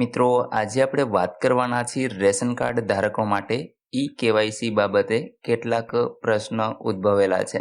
મિત્રો, આજે આપણે વાત કરવાના છીએ રેશન કાર્ડ ધારકો માટે ઈ કેવાયસી બાબતે કેટલાક પ્રશ્ન ઉદ્ભવેલા છે.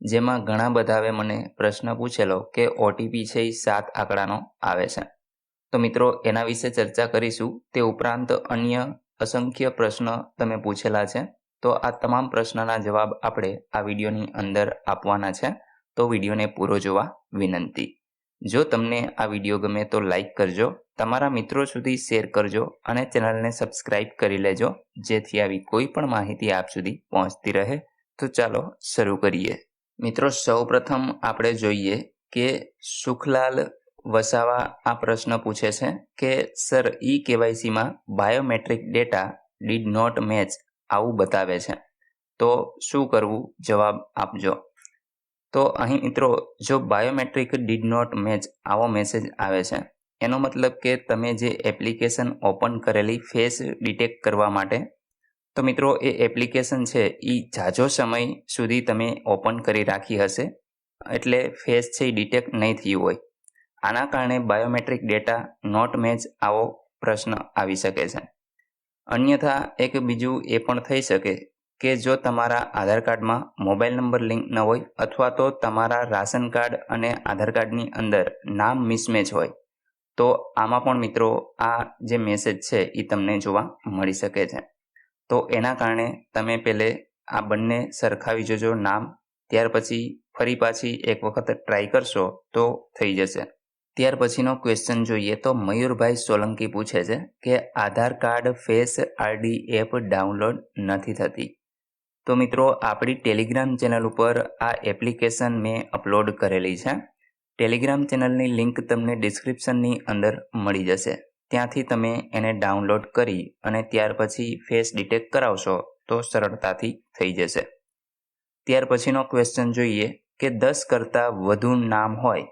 જેમાં ઘણા બધાએ મને પ્રશ્ન પૂછેલો કે ઓટીપી છે એ સાત આંકડાનો આવે છે. તો મિત્રો, એના વિશે ચર્ચા કરીશું. તે ઉપરાંત અન્ય અસંખ્ય પ્રશ્ન તમે પૂછેલા છે. તો આ તમામ પ્રશ્નના જવાબ આપણે આ વિડીયોની અંદર આપવાના છે. તો વિડીયોને પૂરો જોવા વિનંતી. જો તમને આ વીડિયો ગમે તો લાઈક કરજો, તમારા મિત્રો સુધી શેર કરજો અને ચેનલને સબસ્ક્રાઇબ કરી લેજો, જેથી આવી કોઈ પણ માહિતી આપ સુધી પહોંચતી રહે. તો ચાલો શરૂ કરીએ. મિત્રો, સૌપ્રથમ આપણે જોઈએ કે સુખલાલ વસાવા આ પ્રશ્ન પૂછે છે કે sir e કેવાયસીમાં biometric data did not match આવું બતાવે છે. તો શું કરવું? જવાબ આપજો. તો અહીં મિત્રો, જો બાયોમેટ્રિક ડીડ નોટ મેચ આવો મેસેજ આવે છે. એનો મતલબ કે તમે જે એપ્લિકેશન ઓપન કરેલી ફેસ ડિટેક્ટ કરવા માટે, તો મિત્રો એ એપ્લિકેશન છે એ ઝાઝો સમય સુધી તમે ઓપન કરી રાખી હશે, એટલે ફેસ છે એ ડિટેક્ટ નહીં થયું હોય. આના કારણે બાયોમેટ્રિક ડેટા નોટ મેચ આવો પ્રશ્ન આવી શકે છે. અન્યથા એક બીજું એ પણ થઈ શકે કે જો તમારા આધાર કાર્ડમાં મોબાઈલ નંબર લિંક ન હોય અથવા તો તમારા રાશન કાર્ડ અને આધાર કાર્ડની અંદર નામ મિસમેચ હોય, તો આમાં પણ મિત્રો આ જે મેસેજ છે એ તમને જોવા મળી શકે છે. તો એના કારણે તમે પહેલે આ બંને સરખાવી જોજો નામ, ત્યાર પછી ફરી પાછી એક વખત ટ્રાય કરશો તો થઈ જશે. ત્યાર પછીનો ક્વેશ્ચન જોઈએ તો મયુરભાઈ સોલંકી પૂછે છે કે Aadhaar card face RD app download નથી થતી. તો મિત્રો, આપણી ટેલિગ્રામ ચેનલ ઉપર આ એપ્લિકેશન મેં અપલોડ કરેલી છે. ટેલિગ્રામ ચેનલની લિંક તમને ડિસ્ક્રિપ્શનની અંદર મળી જશે. ત્યાંથી તમે એને ડાઉનલોડ કરી અને ત્યાર પછી ફેસ ડિટેક્ટ કરાવશો તો સરળતાથી થઈ જશે. ત્યાર પછીનો ક્વેશ્ચન જોઈએ કે દસ કરતાં વધુ નામ હોય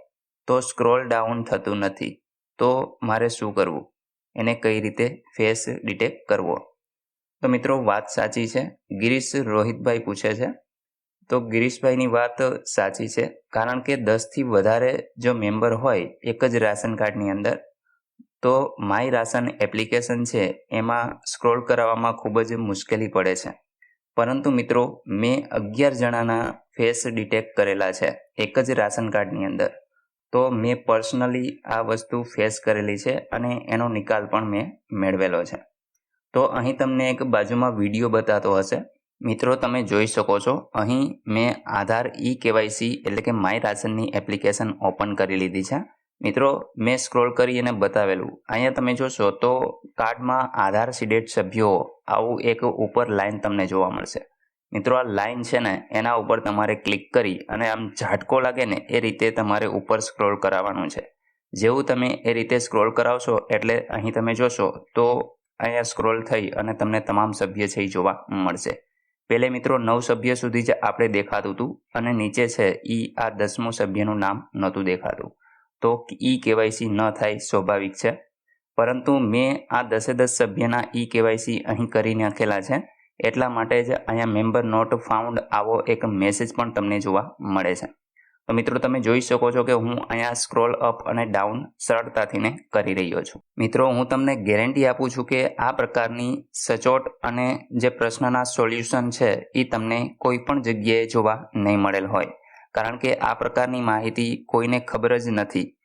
તો સ્ક્રોલ ડાઉન થતું નથી. તો મારે શું કરવું? એને કઈ રીતે ફેસ ડિટેક્ટ કરવો? તો મિત્રો વાત સાચી છે. ગિરીશ રોહિતભાઈ પૂછે છે. તો ગિરીશભાઈની વાત સાચી છે. કારણ કે દસથી વધારે જો મેમ્બર હોય એક જ રાશન કાર્ડની અંદર, તો માય રાશન એપ્લિકેશન છે એમાં સ્ક્રોલ કરાવવામાં ખૂબ જ મુશ્કેલી પડે છે. પરંતુ મિત્રો, મેં અગિયાર જણાના ફેસ ડિટેક્ટ કરેલા છે એક જ રાશન કાર્ડની અંદર. તો મેં પર્સનલી આ વસ્તુ ફેસ કરેલી છે અને એનો નિકાલ પણ મેં મેળવેલો છે. તો અહીં તમને એક બાજુમાં વીડિયો બતાતો હશે. મિત્રો, તમે જોઈ શકો છો, અહીં મેં આધાર ઈ કેવાયસી એટલે કે માય રાશનની એપ્લિકેશન ઓપન કરી લીધી છે. મિત્રો, મેં સ્ક્રોલ કરી અને બતાવેલું. અહીંયા તમે જોશો તો કાર્ડમાં આધાર સીડેડ સભ્યો આવું એક ઉપર લાઇન તમને જોવા મળશે. મિત્રો, આ લાઇન છે ને, એના ઉપર તમારે ક્લિક કરી અને આમ ઝાટકો લાગે ને, એ રીતે તમારે ઉપર સ્ક્રોલ કરાવવાનું છે. જેવું તમે એ રીતે સ્ક્રોલ કરાવશો એટલે અહીં તમે જોશો તો અહીંયા સ્ક્રોલ થઈ અને તમને તમામ સભ્ય છે એ જોવા મળશે. પહેલે મિત્રો નવ સભ્ય સુધી જ આપણે દેખાતું હતું અને નીચે છે ઈ આ દસમું સભ્યનું નામ નહોતું દેખાતું. તો ઈ કેવાયસી ન થાય સ્વાભાવિક છે. પરંતુ મેં આ દસે દસ સભ્યના ઈ કેવાયસી અહીં કરી નાખેલા છે. એટલા માટે જ અહીંયા મેમ્બર નોટ ફાઉન્ડ આવો એક મેસેજ પણ તમને જોવા મળે છે. તો મિત્રો તમે જોઈ શકો છો કે હું અહીંયા સ્ક્રોલ અપ અને ડાઉન સરળતાથી ને કરી રહ્યો છું. મિત્રો, હું તમને ગેરંટી આપું છું કે આ પ્રકારની સચોટ અને જે પ્રશ્નના સોલ્યુશન છે એ તમને કોઈ પણ જગ્યાએ જોવા નહીં મળેલ હોય. કારણ કે આ પ્રકારની માહિતી કોઈને ખબર જ નથી.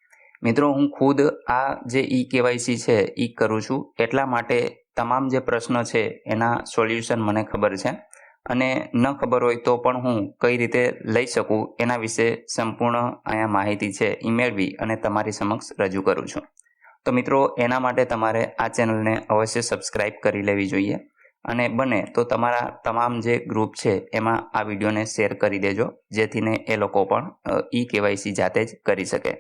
મિત્રો, હું ખુદ આ જે ઈ કેવાયસી છે એ કરું છું. એટલા માટે તમામ જે પ્રશ્ન છે એના સોલ્યુશન મને ખબર છે. અને ન ખબર હોય તો પણ હું કઈ રીતે લઈ શકું એના વિશે સંપૂર્ણ અહીંયા માહિતી છે એ મેળવી અને તમારી સમક્ષ રજૂ કરું છું. તો મિત્રો, એના માટે તમારે આ ચેનલને અવશ્ય સબસ્ક્રાઇબ કરી લેવી જોઈએ અને બને તો તમારા તમામ જે ગ્રુપ છે એમાં આ વિડીયોને શેર કરી દેજો, જેથીને એ લોકો પણ ઈ કેવાયસી જાતે જ કરી શકે.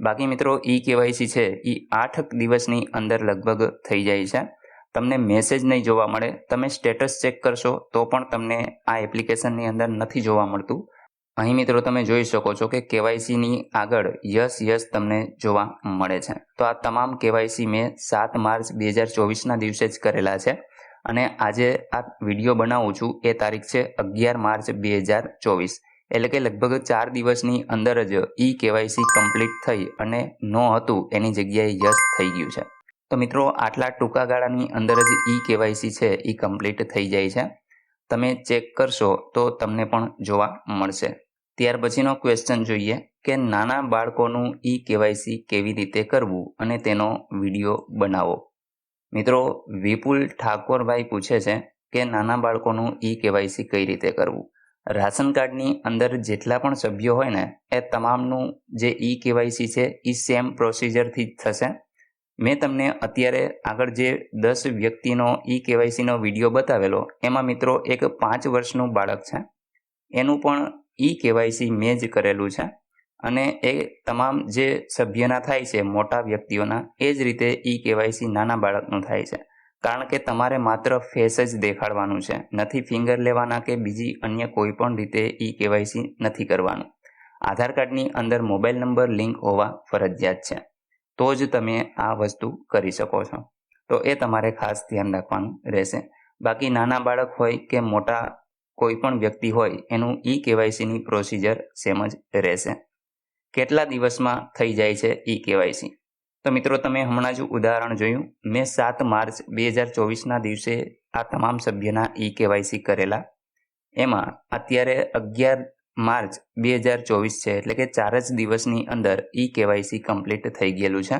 બાકી મિત્રો ઈ કેવાયસી છે એ આઠ દિવસની અંદર લગભગ થઈ જાય છે. તમને મેસેજ નહીં જોવા મળે, તમે સ્ટેટસ ચેક કરશો તો પણ તમને આ એપ્લિકેશનની અંદર નથી જોવા મળતું. અહીં મિત્રો તમે જોઈ શકો છો કે કેવાયસીની આગળ યસ યસ તમને જોવા મળે છે. તો આ તમામ કેવાયસી મેં સાત માર્ચ બે હજાર ચોવીસના દિવસે જ કરેલા છે અને આજે આ વીડિયો બનાવું છું એ તારીખ છે અગિયાર માર્ચ બે હજાર ચોવીસ. એટલે કે લગભગ ચાર દિવસની અંદર જ ઈ કેવાયસી કમ્પ્લીટ થઈ અને ન હતું એની જગ્યાએ યસ થઈ ગયું છે. તો મિત્રો, આટલા ટૂંકા ગાળાની અંદર જ ઈ કેવાયસી છે એ કમ્પ્લીટ થઈ જાય છે. તમે ચેક કરશો તો તમને પણ જોવા મળશે. ત્યાર પછીનો ક્વેશ્ચન જોઈએ કે નાના બાળકોનું ઈ કેવાયસી કેવી રીતે કરવું અને તેનો વીડિયો બનાવો. મિત્રો, વિપુલ ઠાકોરભાઈ પૂછે છે કે નાના બાળકોનું ઈ કેવાયસી કઈ રીતે કરવું? રાશન કાર્ડની અંદર જેટલા પણ સભ્યો હોય ને, એ તમામનું જે ઈ કેવાયસી છે એ સેમ પ્રોસિજરથી જ થશે. મેં તમને અત્યારે આગળ જે દસ વ્યક્તિનો ઈ કેવાયસીનો વીડિયો બતાવેલો, એમાં મિત્રો એક પાંચ વર્ષનું બાળક છે. એનું પણ ઈ કેવાયસી મેં જ કરેલું છે અને એ તમામ જે સભ્યના થાય છે, મોટા વ્યક્તિઓના, એ જ રીતે ઈ કેવાયસી નાના બાળકનું થાય છે. કારણ કે તમારે માત્ર ફેસ જ દેખાડવાનું છે, નથી ફિંગર લેવાના કે બીજી અન્ય કોઈ પણ રીતે ઈ કેવાયસી નથી કરવાનું. આધાર કાર્ડની અંદર મોબાઈલ નંબર, લિંક હોવા ફરજિયાત છે. તો જ તમે આ વસ્તુ કરી શકો છો. તો એ તમારે ખાસ ધ્યાન રાખવાનું રહેશે. બાકી નાના બાળક હોય કે મોટા કોઈ પણ વ્યક્તિ હોય, એનું ઈ કેવાયસીની પ્રોસિજર સેમ જ રહેશે. કેટલા દિવસમાં થઈ જાય છે ઈ કેવાયસી તો મિત્રો, તમે હમણાં જ ઉદાહરણ જોયું. મેં સાત માર્ચ બે હજાર ચોવીસના દિવસે આ તમામ સભ્યના ઈ કેવાયસી કરેલા. એમાં અત્યારે અગિયાર માર્ચ બે હજાર ચોવીસ છે, એટલે કે ચાર જ દિવસની અંદર ઈ કેવાયસી કમ્પ્લીટ થઈ ગયેલું છે.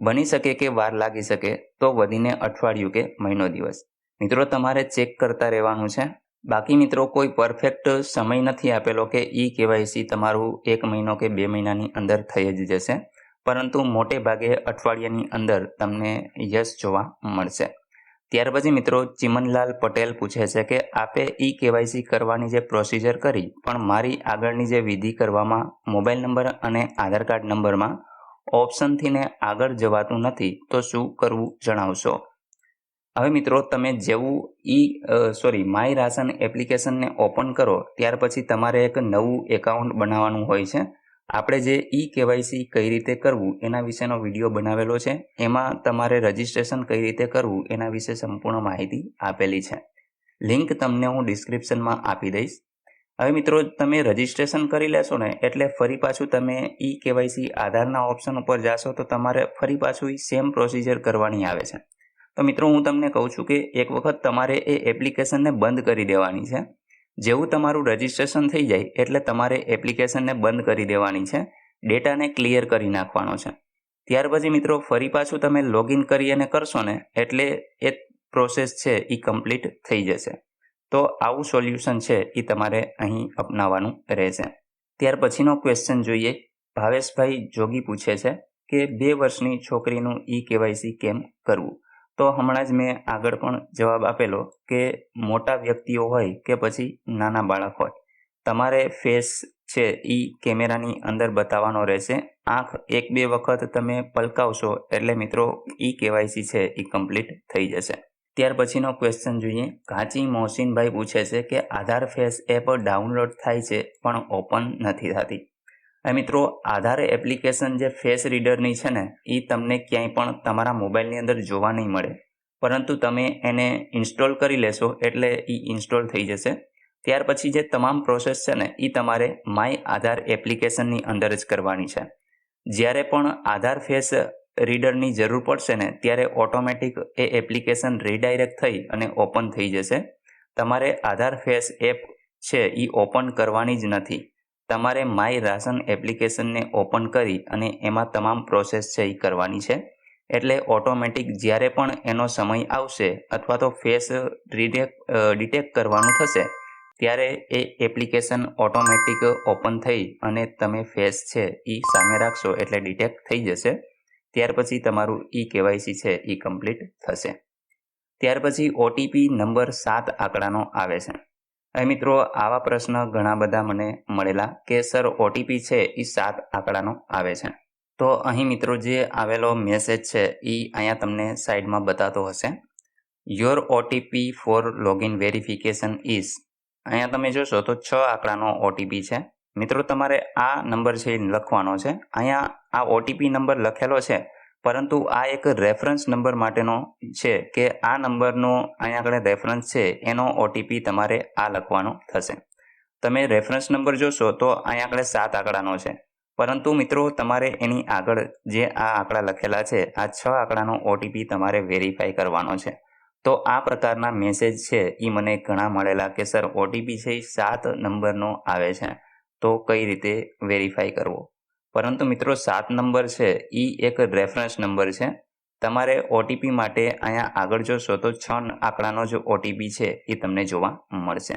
બની શકે કે વાર લાગી શકે, તો વધીને અઠવાડિયું કે મહિનો દિવસ. મિત્રો, તમારે ચેક કરતા રહેવાનું છે. બાકી મિત્રો, કોઈ પરફેક્ટ સમય નથી આપેલો કે ઈ કેવાયસી તમારું એક મહિનો કે બે મહિનાની અંદર થઈ જ જશે. પરંતુ મોટે ભાગે અઠવાડિયાની અંદર તમને યશ જોવા મળશે. ત્યાર પછી મિત્રો ચિમનલાલ પટેલ પૂછે છે કે આપે ઈ કેવાયસી કરવાની જે પ્રોસિજર કરી, પણ મારી આગળની જે વિધિ કરવામાં મોબાઈલ નંબર અને આધાર કાર્ડ નંબરમાં ઓપ્શનથી ને આગળ જવાતું નથી, તો શું કરવું જણાવશો? હવે મિત્રો તમે જેવું ઈ સોરી માય રાશન એપ્લિકેશનને ઓપન કરો, ત્યાર પછી તમારે એક નવું એકાઉન્ટ બનાવવાનું હોય છે. આપણે જે ઈ કેવાયસી કઈ રીતે કરવું એના વિશેનો વીડિયો બનાવેલો છે, એમાં તમારે રજિસ્ટ્રેશન કઈ રીતે કરવું એના વિશે સંપૂર્ણ માહિતી આપેલી છે. લિંક તમને હું ડિસ્ક્રિપ્શનમાં આપી દઈશ. હવે મિત્રો, તમે રજિસ્ટ્રેશન કરી લેશો ને એટલે ફરી પાછું તમે ઈ કેવાયસી આધારના ઓપ્શન ઉપર જાશો તો તમારે ફરી પાછું સેમ પ્રોસિજર કરવાની આવે છે. તો મિત્રો, હું તમને કહું છું કે એક વખત તમારે એ એપ્લિકેશનને બંધ કરી દેવાની છે. જેવું તમારું રજિસ્ટ્રેશન થઈ જાય એટલે તમારે એપ્લિકેશનને બંધ કરી દેવાની છે ડેટાને ક્લિયર કરી નાખવાનો છે. ત્યાર પછી મિત્રો, ફરી પાછું તમે લોગિન કરી અને કરશો ને, એટલે એ પ્રોસેસ છે એ કમ્પ્લીટ થઈ જશે. તો આવું સોલ્યુશન છે એ તમારે અહીં અપનાવવાનું રહેશે. ત્યાર પછીનો ક્વેશ્ચન જોઈએ. ભાવેશભાઈ જોગી પૂછે છે કે બે વર્ષની છોકરીનું ઈ કેવાયસી કેમ કરવું? તો હમણાં જ મેં આગળ પણ જવાબ આપેલો કે મોટા વ્યક્તિઓ હોય કે પછી નાના બાળક હોય. તમારે ફેસ છે એ કેમેરાની અંદર બતાવવાનો રહેશે. આંખ એક બે વખત તમે પલકાવશો એટલે મિત્રો ઈ કેવાયસી છે એ કમ્પ્લીટ થઈ જશે. ત્યાર પછીનો ક્વેશ્ચન જોઈએ. કાચી મોહસિનભાઈ પૂછે છે કે આધાર ફેસ એપ ડાઉનલોડ થાય છે પણ ઓપન નથી થતી. મિત્રો, આધાર એપ્લિકેશન જે ફેસ રીડરની છે ને એ તમને ક્યાંય પણ તમારા મોબાઈલની અંદર જોવા નહીં મળે. પરંતુ તમે એને ઇન્સ્ટોલ કરી લેશો એટલે એ ઇન્સ્ટોલ થઈ જશે. ત્યાર પછી જે તમામ પ્રોસેસ છે ને એ તમારે માય આધાર એપ્લિકેશનની અંદર જ કરવાની છે. જ્યારે પણ આધાર ફેસ રીડરની જરૂર પડશે ને, ત્યારે ઓટોમેટિક એ એપ્લિકેશન રીડાયરેક્ટ થઈ અને ઓપન થઈ જશે. તમારે આધાર ફેસ એપ છે એ ઓપન કરવાની જ નથી. તમારે માય રાશન એપ્લિકેશનને ઓપન કરી અને એમાં તમામ પ્રોસેસ છે એ કરવાની છે. એટલે ઓટોમેટિક જ્યારે પણ એનો સમય આવશે અથવા તો ફેસ ડિટેક ડિટેક્ટ કરવાનું થશે, ત્યારે એ એપ્લિકેશન ઓટોમેટિક ઓપન થઈ અને તમે ફેસ છે એ સામે રાખશો એટલે ડિટેક્ટ થઈ જશે. ત્યાર પછી તમારું ઈ કેવાયસી છે એ કમ્પ્લીટ થશે. ત્યાર પછી ઓટીપી નંબર સાત આંકડાનો આવે છે. હવે મિત્રો આવા પ્રશ્ન ઘણા બધા મને મળેલા કે, સર ઓટીપી છે એ સાત આંકડાનો આવે છે. તો અહીં મિત્રો જે આવેલો મેસેજ છે એ અહીંયા તમને સાઈડમાં બતાતો હશે. Your OTP for login verification is અહીંયા તમે જોશો તો છ આંકડાનો ઓટીપી છે. મિત્રો તમારે આ નંબર છે લખવાનો છે. અહીંયા આ ઓટીપી નંબર લખેલો છે પરંતુ આ એક રેફરન્સ નંબર માટેનો છે કે આ નંબરનો અહીંયા આગળ રેફરન્સ છે, એનો ઓટીપી તમારે આ લખવાનો થશે. તમે રેફરન્સ નંબર જોશો તો અહીંયા આગળ સાત આંકડાનો છે. પરંતુ મિત્રો, તમારે એની આગળ જે આ આંકડા લખેલા છે, આ છ આંકડાનો ઓટીપી તમારે વેરીફાઈ કરવાનો છે. તો આ પ્રકારના મેસેજ છે એ મને ઘણા મળેલા કે સર ઓટીપી છે એ સાત નંબરનો આવે છે. તો કઈ રીતે વેરીફાઈ કરવો? પરંતુ મિત્રો સાત નંબર છે એ એક રેફરન્સ નંબર છે. તમારે ઓટીપી માટે અહીંયા આગળ જોશો તો છ આંકડાનો જે ઓટીપી છે એ તમને જોવા મળશે.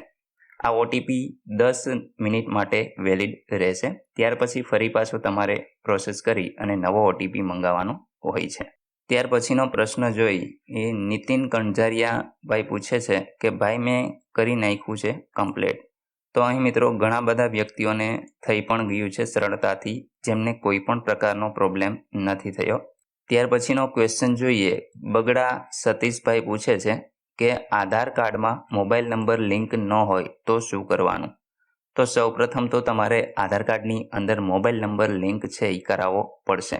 આ ઓટીપી દસ મિનિટ માટે વેલિડ રહેશે. ત્યાર પછી ફરી પાછો તમારે પ્રોસેસ કરી અને નવો ઓટીપી મંગાવવાનો હોય છે. ત્યાર પછીનો પ્રશ્ન જોઈ, એ નીતિન કણઝારિયા ભાઈ પૂછે છે કે, ભાઈ, મેં કરી નાખ્યું છે કમ્પ્લેટ તો અહીં મિત્રો ઘણા બધા વ્યક્તિઓને થઈ પણ ગયું છે સરળતાથી, જેમને કોઈ પણ પ્રકારનો પ્રોબ્લેમ નથી થયો. ત્યાર પછીનો ક્વેશ્ચન જોઈએ. બગડા સતીશભાઈ પૂછે છે કે આધાર કાર્ડમાં મોબાઈલ નંબર લિંક ન હોય તો શું કરવાનું? તો સૌપ્રથમ તો તમારે આધાર કાર્ડની અંદર મોબાઈલ નંબર લિંક છે એ કરાવવો પડશે.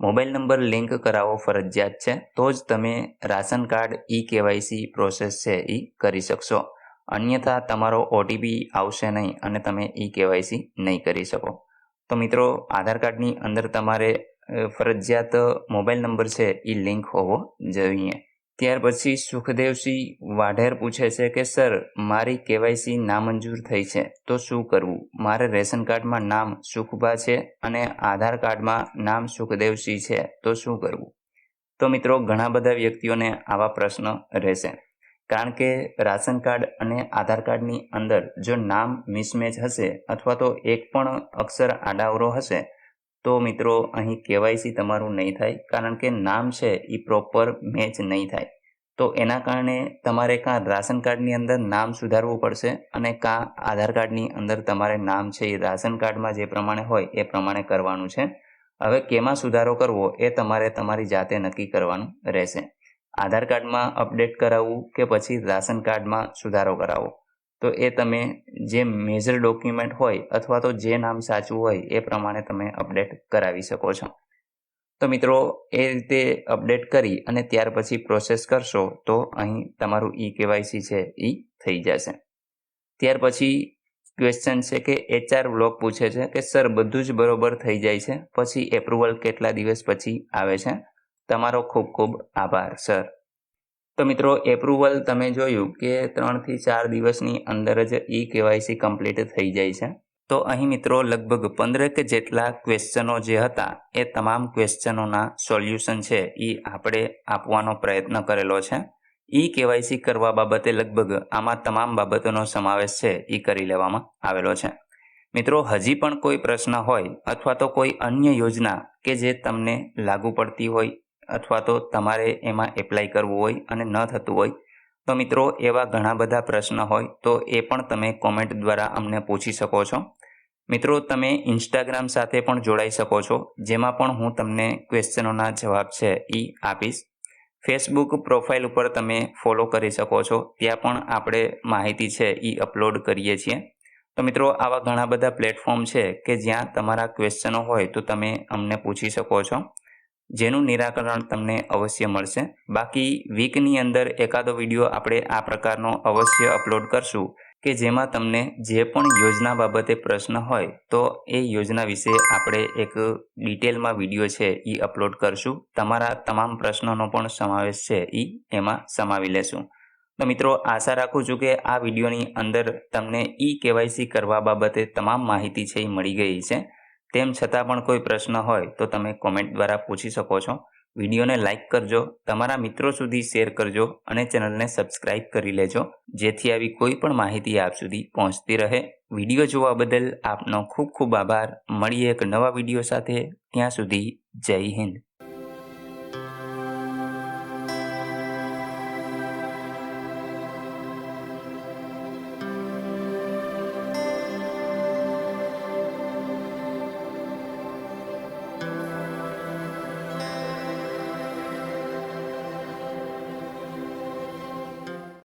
મોબાઈલ નંબર લિંક કરાવવો ફરજિયાત છે, તો જ તમે ration card e KYC process છે એ કરી શકશો. અન્યથા તમારો ઓટીપી આવશે નહીં અને તમે ઈ કેવાયસી નહીં કરી શકો. તો મિત્રો, આધાર કાર્ડની અંદર તમારે ફરજિયાત મોબાઈલ નંબર છે એ લિંક હોવો જોઈએ. ત્યાર પછી સુખદેવસિંહ વાઢેર પૂછે છે કે, સર, મારી કેવાયસી નામંજૂર થઈ છે, તો શું કરવું? મારે રેશન કાર્ડમાં નામ સુખભા છે અને આધાર કાર્ડમાં નામ સુખદેવસિંહ છે, તો શું કરવું? તો મિત્રો, ઘણા બધા વ્યક્તિઓને આવા પ્રશ્ન રહેશે. કારણ કે રાશન કાર્ડ અને આધાર કાર્ડની અંદર જો નામ મિસમેચ હશે અથવા તો એક પણ અક્ષર આડાવરો હશે, તો મિત્રો અહીં કેવાયસી તમારું નહીં થાય, કારણ કે નામ છે એ પ્રોપર મેચ નહીં થાય. તો એના કારણે તમારે કાં રાશન કાર્ડની અંદર નામ સુધારવું પડશે અને કાં આધાર કાર્ડની અંદર તમારે નામ છે એ રાશન કાર્ડમાં જે પ્રમાણે હોય એ પ્રમાણે કરવાનું છે. હવે કેમાં સુધારો કરવો એ તમારે તમારી જાતે નક્કી કરવાનું રહેશે. આધાર કાર્ડમાં અપડેટ કરાવવું કે પછી રાશન કાર્ડમાં સુધારો કરાવવો? તો એ તમે જે મેજર ડોક્યુમેન્ટ હોય અથવા તો જે નામ સાચું હોય એ પ્રમાણે તમે અપડેટ કરાવી શકો છો. તો મિત્રો, એ રીતે અપડેટ કરી અને ત્યાર પછી પ્રોસેસ કરશો તો અહીં તમારું ઈ કેવાયસી છે એ થઈ જશે. ત્યાર પછી ક્વેશ્ચન છે કે એચઆર બ્લોક પૂછે છે કે સર બધું જ બરોબર થઈ જાય છે. પછી એપ્રુવલ કેટલા દિવસ પછી આવે છે? તમારો ખૂબ ખૂબ આભાર, સર. તો મિત્રો એપ્રુવલ તમે જોયું કે ત્રણથી ચાર દિવસની અંદર જ ઈ કેવાયસી કમ્પ્લીટ થઈ જાય છે. તો અહીં મિત્રો, લગભગ પંદરેક જેટલા ક્વેશ્ચનો જે હતા, એ તમામ ક્વેશ્ચનોના સોલ્યુશન છે એ આપણે આપવાનો પ્રયત્ન કરેલો છે. ઈ કેવાયસી કરવા બાબતે લગભગ આમાં તમામ બાબતોનો સમાવેશ છે એ કરી લેવામાં આવેલો છે. મિત્રો, હજી પણ કોઈ પ્રશ્ન હોય અથવા તો કોઈ અન્ય યોજના કે જે તમને લાગુ પડતી હોય અથવા તો તમારે એમાં એપ્લાય કરવું હોય અને ન થતું હોય, તો મિત્રો એવા ઘણા બધા પ્રશ્ન હોય તો એ પણ તમે કોમેન્ટ દ્વારા અમને પૂછી શકો છો. મિત્રો, તમે ઇન્સ્ટાગ્રામ સાથે પણ જોડાઈ શકો છો, જેમાં પણ હું તમને ક્વેશ્ચનોના જવાબ છે એ આપીશ. ફેસબુક પ્રોફાઇલ ઉપર તમે ફોલો કરી શકો છો, ત્યાં પણ આપણે માહિતી છે એ અપલોડ કરીએ છીએ. તો મિત્રો, આવા ઘણા બધા પ્લેટફોર્મ છે કે જ્યાં તમારા ક્વેશ્ચનો હોય તો તમે અમને પૂછી શકો છો. જેનું નિરાકરણ તમને અવશ્ય મળશે. બાકી વીકની અંદર એકાદો વીડિયો આપણે આ પ્રકારનો અવશ્ય અપલોડ કરશું કે જેમાં તમને જે પણ યોજના બાબતે પ્રશ્ન હોય તો એ યોજના વિશે આપણે એક ડિટેલમાં વીડિયો છે એ અપલોડ કરશું. તમારા તમામ પ્રશ્નોનો પણ સમાવેશ છે એ એમાં સમાવી લેશું. તો મિત્રો, આશા રાખું છું કે આ વિડીયોની અંદર તમને ઈ કેવાયસી કરવા બાબતે તમામ માહિતી છે એ મળી ગઈ છે. તેમ છતાં પણ કોઈ પ્રશ્ન હોય તો તમે કોમેન્ટ દ્વારા પૂછી શકો છો. વિડીયોને લાઇક કરજો, તમારા મિત્રો સુધી શેર કરજો અને ચેનલને સબસ્ક્રાઇબ કરી લેજો, જેથી આવી કોઈ પણ માહિતી આપ સુધી પહોંચતી રહે. વીડિયો જોવા બદલ આપનો ખૂબ ખૂબ આભાર. મળીએ એક નવા વીડિયો સાથે. ત્યાં સુધી જય હિન્દ.